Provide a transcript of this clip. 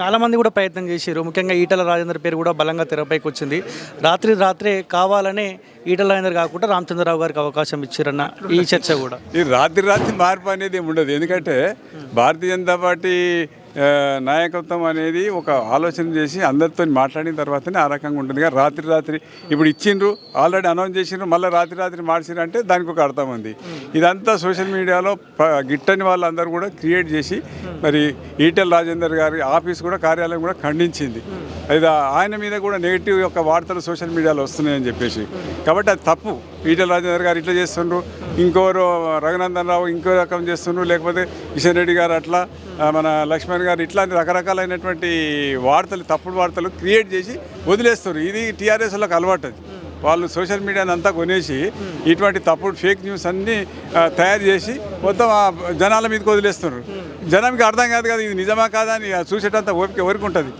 చాలా మంది కూడా ప్రయత్నం చేశారు. ముఖ్యంగా ఈటల రాజేందర్ పేరు కూడా బలంగా తెరపైకి వచ్చింది. రాత్రి రాత్రే కావాలనే ఈటల రాజేందర్ కాకుండా రామచంద్రరావు గారికి అవకాశం ఇచ్చారన్న ఈ చర్చ కూడా. ఈ రాత్రి రాత్రి మార్పు అనేది ఏమి ఉండదు. ఎందుకంటే భారతీయ జనతా పార్టీ నాయకత్వం అనేది ఒక ఆలోచన చేసి అందరితో మాట్లాడిన తర్వాతనే ఆ రకంగా ఉంటుంది కానీ రాత్రి రాత్రి ఇప్పుడు ఇచ్చిండ్రు ఆల్రెడీ అనౌన్స్ చేసిండ్రు మళ్ళీ రాత్రి రాత్రి మార్చిరు అంటే దానికి ఒక అర్థం ఉంది. ఇదంతా సోషల్ మీడియాలో ప- గిట్టని వాళ్ళందరూ కూడా క్రియేట్ చేసి మరి ఈటెల్ రాజేందర్ గారి ఆఫీస్ కూడా కార్యాలయం కూడా ఖండించింది. అది ఆయన మీద కూడా నెగిటివ్ యొక్క వార్తలు సోషల్ మీడియాలో వస్తున్నాయని చెప్పేసి. కాబట్టి అది తప్పు. ఈటెల రాజేందర్ గారు ఇట్లా చేస్తుండ్రు ఇంకోరు రఘునందన్ రావు ఇంకో రకం చేస్తుండ్రు లేకపోతే కిషన్ రెడ్డి గారు అట్లా. మన లక్ష్మణ్ గారు ఇట్లాంటి రకరకాలైనటువంటి వార్తలు తప్పుడు వార్తలు క్రియేట్ చేసి వదిలేస్తారు ఇది టీఆర్ఎస్లోకి అలవాటు అది. వాళ్ళు సోషల్ మీడియాని అంతా కొనేసి ఇటువంటి తప్పుడు ఫేక్ న్యూస్ అన్నీ తయారు చేసి మొత్తం ఆ జనాల మీదకి వదిలేస్తున్నారు. జనానికి అర్థం కాదు కదా ఇది నిజమా కాదా అని చూసేటంత ఓపిక ఎవరికి ఉంటుంది?